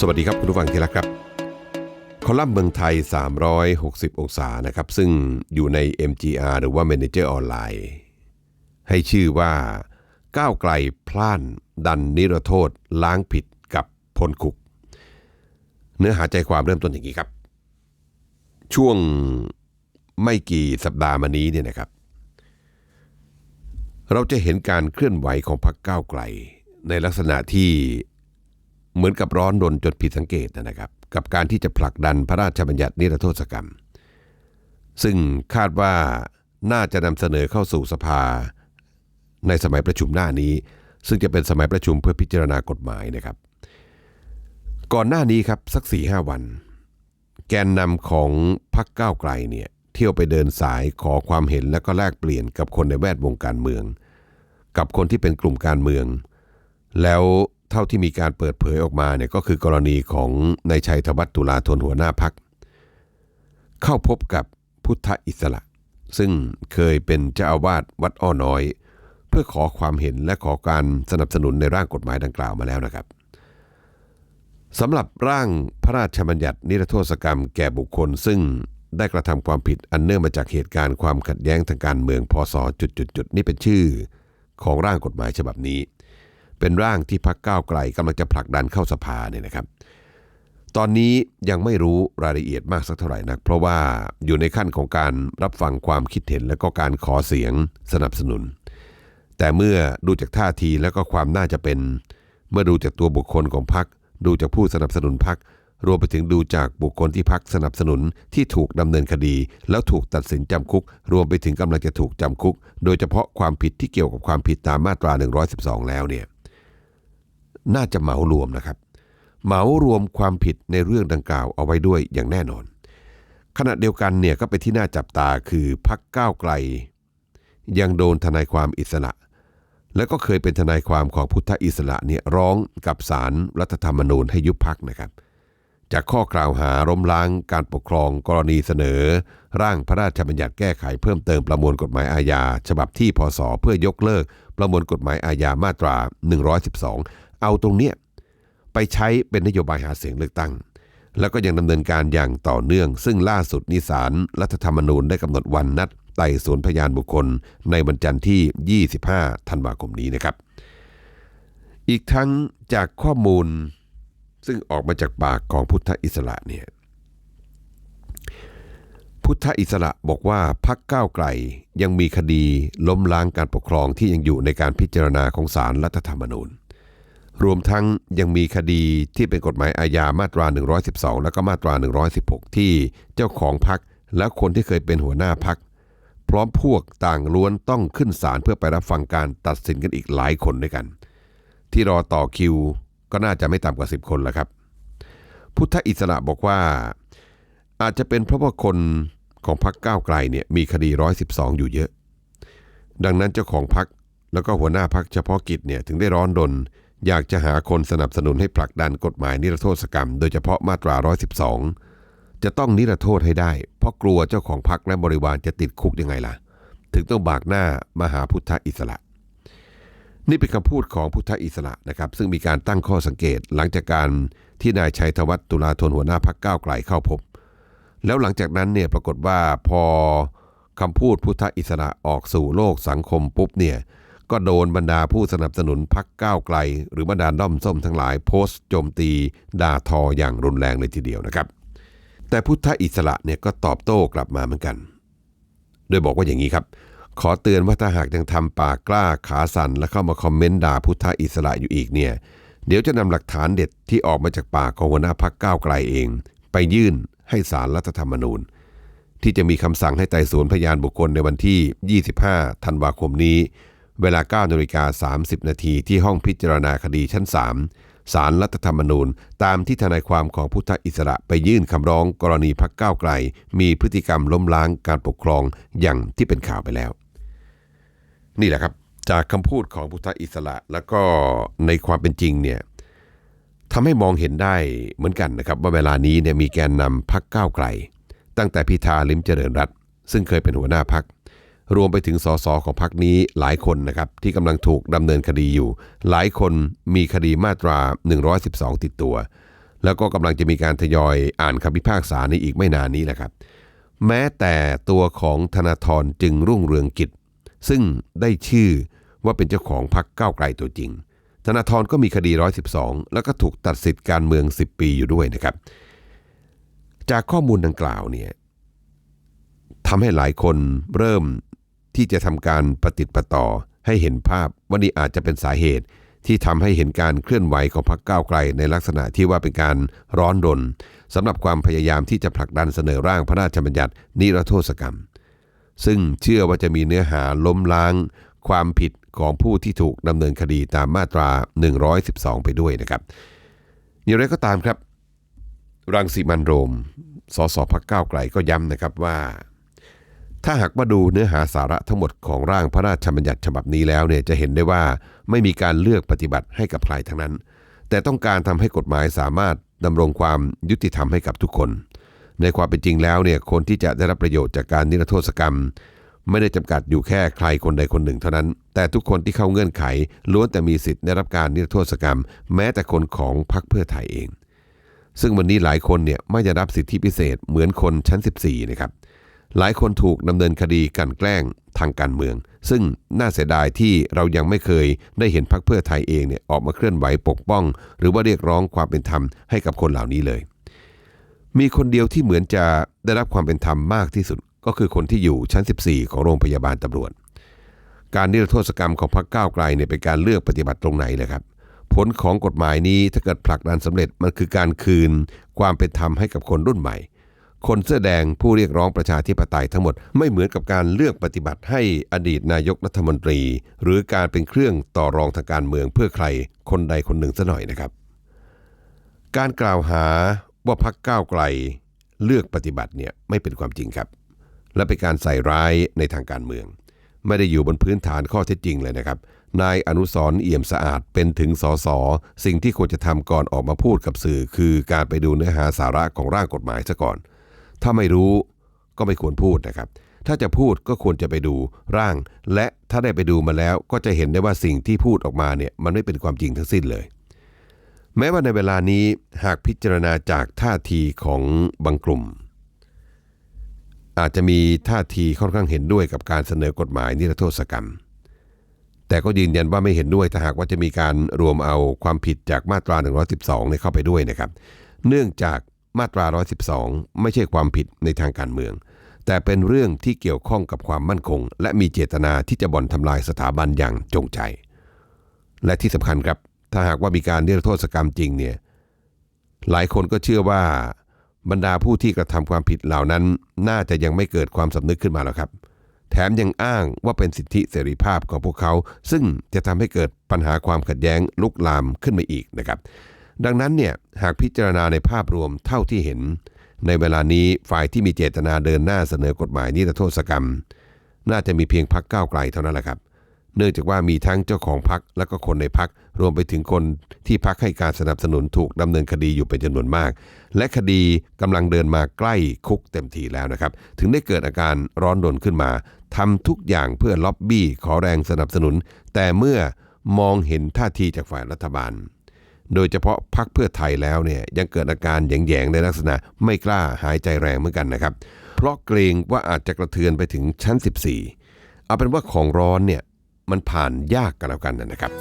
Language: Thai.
สวัสดีครับคุณผู้ฟังที่รักครับคอลัมน์เมืองไทย 360 องศานะครับ ซึ่งอยู่ใน MGR หรือว่า Manager ออนไลน์ให้ชื่อว่าก้าวไกลพล่านดันนิรโทษล้างผิดกับพลคุก เนื้อหาใจความเริ่มต้นอย่างนี้ครับ ช่วงไม่กี่สัปดาห์มานี้เนี่ยนะครับ เราจะเห็นการเคลื่อนไหวของพรรคก้าวไกล ในลักษณะที่ เหมือนกับร้อนรนจนผิดสังเกตนะครับ กับการที่จะผลักดันพระราชบัญญัตินิรโทษกรรม ซึ่งคาดว่าน่าจะนำเสนอเข้าสู่สภา ในสมัยประชุมหน้านี้ ซึ่งจะเป็นสมัยประชุมเพื่อพิจารณากฎหมายนะครับ ก่อนหน้านี้ครับสักสี่ห้าวัน แกนนำของพรรคก้าวไกลเนี่ยเที่ยวไปเดินสายขอความเห็นและก็แลกเปลี่ยนกับคนในแวดวงการเมือง กับคนที่เป็นกลุ่มการเมือง แล้ว เท่าที่มีการเปิดเผยออกมาเนี่ยก็คือกรณีของนายชัยธวัฒน์ตุลาธนหัวหน้าพัก เข้าพบกับพุทธอิสระ ซึ่งเคยเป็นเจ้าอาวาสวัดอ้อน้อย เพื่อขอความเห็นและขอการสนับสนุนในร่างกฎหมายดังกล่าวมาแล้วนะครับสำหรับร่างพระราชบัญญัตินิรโทษกรรมแก่บุคคล ซึ่งได้กระทำความผิดอันเนื่องมาจากเหตุการณ์ความขัดแย้งทางการเมืองพศจุดๆๆนี่เป็นชื่อ ของร่างกฎหมายฉบับนี้ เป็นร่างที่พักก้าวไกลกำลังจะผลักดันเข้าสภาเนี่ยนะครับ ตอนนี้ยังไม่รู้รายละเอียดมากสักเท่าไหร่นัก เพราะว่าอยู่ในขั้นของการรับฟังความคิดเห็นและก็การขอเสียงสนับสนุน แต่เมื่อดูจากท่าทีและก็ความน่าจะเป็น เมื่อดูจากตัวบุคคลของพักดูจากผู้สนับสนุนพักรวมไปถึงดูจากบุคคลที่พักสนับสนุนที่ถูกดำเนินคดี แล้วถูกตัดสินจำคุก รวมไปถึงกำลังจะถูกจำคุก โดยเฉพาะความผิดที่เกี่ยวกับความผิดตามมาตรา 112 แล้วเนี่ย น่าจะเหมารวมนะครับ เหมารวมความผิดในเรื่องดังกล่าวเอาไว้ด้วยอย่างแน่นอน ขณะเดียวกันเนี่ยก็เป็นที่น่าจับตาคือพักก้าวไกล ยังโดนทนายความอิสระ และก็เคยเป็นทนายความของพุทธอิสระเนี่ยร้องกับศาลรรัฐธรรมนูญให้ยุบพักนะครับ จากข้อกล่าวหาล้มล้างการปกครองกรณีเสนอ ร่างพระราชบัญญัติแก้ไขเพิ่มเติมประมวลกฎหมายอาญา ฉบับที่พศเพื่อยกเลิกประมวลกฎหมายอาญามาตรา 112 เอาตรงเนี้ยไปใช้เป็นนโยบายหาเสียงเลือกตั้ง แล้วก็ยังดำเนินการอย่างต่อเนื่อง ซึ่งล่าสุดนิสารรัฐธรรมนูญได้กำหนดวันนัดไต่สวนพยานบุคคลในวันจันทร์ที่ 25 ธันวาคมนี้นะครับ อีกทั้งจากข้อมูลซึ่งออกมาจากปากของพุทธอิสระเนี่ยพุทธอิสระบอกว่าพักก้าวไกลยังมีคดีล้มล้างการปกครองที่ยังอยู่ในการพิจารณาของศาลรัฐธรรมนูญ รวมทั้งยังมีคดีที่เป็นกฎหมายอาญามาตรา 112 แล้วก็มาตรา 116 ที่เจ้าของพักและคนที่เคยเป็นหัวหน้าพัก พร้อมพวกต่างล้วนต้องขึ้นศาลเพื่อไปรับฟังการตัดสินกันอีกหลายคนด้วยกัน ที่รอต่อคิวก็น่าจะไม่ต่ำกว่า 10 คนแล้วครับ พุทธอิสระบอกว่า อาจจะเป็นเพราะว่าคนของพรรคก้าวไกลเนี่ยมีคดี 112 อยู่เยอะ ดังนั้นเจ้าของพรรคแล้วก็หัวหน้าพรรคเฉพาะกิจเนี่ยถึงได้ร้อนรน อยากจะหาคนสนับสนุนให้ผลักดันกฎหมายนิรโทษกรรม โดยเฉพาะมาตรา 112 จะต้องนิรโทษให้ได้ เพราะกลัวเจ้าของพรรคและบริวารจะติดคุกยังไงล่ะ ถึงต้องบากหน้ามาหาพุทธอิสระ นี่เป็นคำพูดของพุทธอิสระนะครับ ซึ่งมีการตั้งข้อสังเกตหลังจากการที่นายชัยธวัฒน์ตุลาธนหัวหน้าพักก้าวไกลเข้าพบ แล้วหลังจากนั้นเนี่ยปรากฏว่าพอคำพูดพุทธอิสระออกสู่โลกสังคมปุ๊บเนี่ย ก็โดนบรรดาผู้สนับสนุนพักก้าวไกล หรือบรรดาด้อมส้มทั้งหลายโพสต์โจมตีด่าทออย่างรุนแรงเลยทีเดียวนะครับ แต่พุทธอิสระเนี่ยก็ตอบโต้กลับมาเหมือนกัน โดยบอกว่าอย่างนี้ครับ ขอเตือนว่าถ้าหากยังทำปากกล้าขาสั่นและเข้ามาคอมเมนต์ด่าพุทธอิสระอยู่อีกเนี่ยเดี๋ยวจะนำหลักฐานเด็ดที่ออกมาจากปากของหัวหน้าพักก้าวไกลเอง ไปยื่นให้สารรัฐธรรมนูญ ที่จะมีคำสั่งให้ไต่สวนพยานบุคคลในวันที่ 25 ธันวาคมนี้ เวลา9นาฬิกา30 นาทีที่ห้องพิจารณาคดีชั้น 3 สารรัฐธรรมนูญ ตามที่ทนายความของพุทธอิสระไปยื่นคำร้องกรณีพักก้าวไกล มีพฤติกรรมล้มล้างการปกครองอย่างที่เป็นข่าวไปแล้ว นี่แหละครับ จากคำพูดของพุทธอิสระแล้วก็ในความเป็นจริงเนี่ยทำให้มองเห็นได้เหมือนกันนะครับ ว่าเวลานี้เนี่ยมีแกนนำพักก้าวไกล ตั้งแต่พิธาลิมเจริญรัตน์ซึ่งเคยเป็นหัวหน้าพัก รวมไปถึงสสของพักนี้หลายคนนะครับที่กำลังถูกดำเนินคดีอยู่ หลายคนมีคดีมาตรา 112 ติดตัว แล้วก็กำลังจะมีการทยอยอ่านคำพิพากษาในอีกไม่นานนี้แหละครับ แม้แต่ตัวของธนาธรจึงรุ่งเรืองกิจ ซึ่งได้ชื่อว่าเป็นเจ้าของพรรคก้าวไกลตัวจริง ธนาธรก็มีคดี 112 แล้วก็ถูกตัดสิทธิ์การเมือง 10 ปีอยู่ด้วยนะครับ จากข้อมูลดังกล่าวเนี่ยทำให้หลายคนเริ่ม ที่จะทำการปฏิดประต่อให้เห็นภาพว่านี่อาจจะเป็นสาเหตุที่ทำให้เห็นการเคลื่อนไหวของพรรคก้าวไกลในลักษณะที่ว่าเป็นการร้อนรนสำหรับความพยายามที่จะผลักดันเสนอร่างพระราชบัญญัตินิรโทษกรรม ซึ่งเชื่อว่าจะมีเนื้อหาล้มล้าง ความผิดของผู้ที่ถูกดำเนินคดีตามมาตรา 112 ไปด้วยนะครับอย่างไรก็ตามครับ รังสีมันโรม สสพักก้าวไกลก็ย้ำนะครับว่า ถ้าหากมาดูเนื้อหาสาระทั้งหมดของร่างพระราชบัญญัติฉบับนี้แล้วเนี่ยจะเห็นได้ว่าไม่มีการเลือกปฏิบัติให้กับใครทั้งนั้น แต่ต้องการทำให้กฎหมายสามารถดำรงความยุติธรรมให้กับทุกคน ในความเป็นจริงแล้วเนี่ยคนที่จะได้รับประโยชน์จากการนิรโทษกรรม ไม่ได้จำกัดอยู่แค่ใครคนใดคนหนึ่งเท่านั้น แต่ทุกคนที่เข้าเงื่อนไขล้วนแต่มีสิทธิ์ได้รับการนิรโทษกรรม แม้แต่คนของพรรคเพื่อไทยเอง ซึ่งวันนี้หลายคนเนี่ยไม่ได้รับสิทธิพิเศษเหมือนคนชั้น 14นะครับ หลายคนถูกดำเนินคดีกันแกล้งทางการเมือง ซึ่งน่าเสียดายที่เรายังไม่เคยได้เห็นพรรคเพื่อไทยเองเนี่ยออกมาเคลื่อนไหวปกป้อง หรือว่าเรียกร้องความเป็นธรรมให้กับคนเหล่านี้เลย มีคนเดียวที่เหมือนจะได้รับความเป็นธรรมมากที่สุด ก็คือคนที่อยู่ชั้น 14 ของโรงพยาบาลตำรวจ การนิรโทษกรรมของพรรคก้าวไกลเนี่ยเป็นการเลือกปฏิบัติตรงไหนเลยครับผลของกฎหมายนี้ถ้าเกิดผลักดันสำเร็จมันคือการคืนความเป็นธรรมให้กับคนรุ่นใหม่ คนเสื้อแดงผู้เรียกร้องประชาธิปไตยทั้งหมดไม่เหมือนกับการเลือกปฏิบัติให้อดีตนายกรัฐมนตรี หรือการเป็นเครื่องต่อรองทางการเมืองเพื่อใครคนใดคนหนึ่งซะหน่อยนะครับ การกล่าวหาว่าพักก้าวไกลเลือกปฏิบัติเนี่ยไม่เป็นความจริงครับ และเป็นการใส่ร้ายในทางการเมือง ไม่ได้อยู่บนพื้นฐานข้อเท็จจริงเลยนะครับนายอนุสรเอี่ยมสะอาดเป็นถึงสสสิ่งที่ควรจะทำก่อนออกมาพูดกับสื่อ คือการไปดูเนื้อหาสาระของร่างกฎหมายซะก่อน ถ้าไม่รู้ก็ไม่ควรพูดนะครับ ถ้าจะพูดก็ควรจะไปดูร่าง และถ้าได้ไปดูมาแล้วก็จะเห็นได้ว่าสิ่งที่พูดออกมาเนี่ยมันไม่เป็นความจริงทั้งสิ้นเลย แม้ว่าในเวลานี้หากพิจารณาจากท่าทีของบางกลุ่ม อาจจะมีท่าทีค่อนข้างเห็นด้วยกับการเสนอกฎหมายนิรโทษกรรม แต่ก็ยืนยันว่าไม่เห็นด้วยถ้าหากว่าจะมีการรวมเอาความผิดจากมาตรา 112เนี่ยเข้าไปด้วยนะครับ เนื่องจาก มาตรา 112 ไม่ใช่ความผิดในทางการเมือง แต่เป็นเรื่องที่เกี่ยวข้องกับความมั่นคง และมีเจตนาที่จะบ่อนทำลายสถาบันอย่างจงใจ และที่สำคัญครับถ้าหากว่ามีการนิรโทษกรรมจริงเนี่ยหลายคนก็เชื่อว่าบรรดาผู้ที่กระทำความผิดเหล่านั้น น่าจะยังไม่เกิดความสำนึกขึ้นมาแล้วครับ แถมยังอ้างว่าเป็นสิทธิเสรีภาพของพวกเขา ซึ่งจะทำให้เกิดปัญหาความขัดแย้งลุกลามขึ้นมาอีกนะครับ ดังนั้นเนี่ยหากพิจารณาในภาพรวมเท่าที่เห็น ในเวลานี้ฝ่ายที่มีเจตนาเดินหน้าเสนอกฎหมายนิรโทษกรรม น่าจะมีเพียงพักก้าวไกลเท่านั้นแหละครับ เนื่องจากว่ามีทั้งเจ้าของพักและก็คนในพักรวมไปถึงคนที่พักให้การสนับสนุนถูกดำเนินคดีอยู่เป็นจำนวนมาก และคดีกำลังเดินมาใกล้คุกเต็มทีแล้วนะครับ ถึงได้เกิดอาการร้อนรนขึ้นมาทำทุกอย่างเพื่อล็อบบี้ขอแรงสนับสนุน แต่เมื่อมองเห็นท่าทีจากฝ่ายรัฐบาล โดยเฉพาะพักเพื่อไทยแล้วเนี่ยยังเกิดอาการแยงๆในลักษณะไม่กล้าหายใจแรงเหมือนกันนะครับ เพราะเกรงว่าอาจจะกระเทือนไปถึงชั้น 14 เอาเป็นว่าของร้อนเนี่ยมันผ่านยากกันแล้วกันนะครับ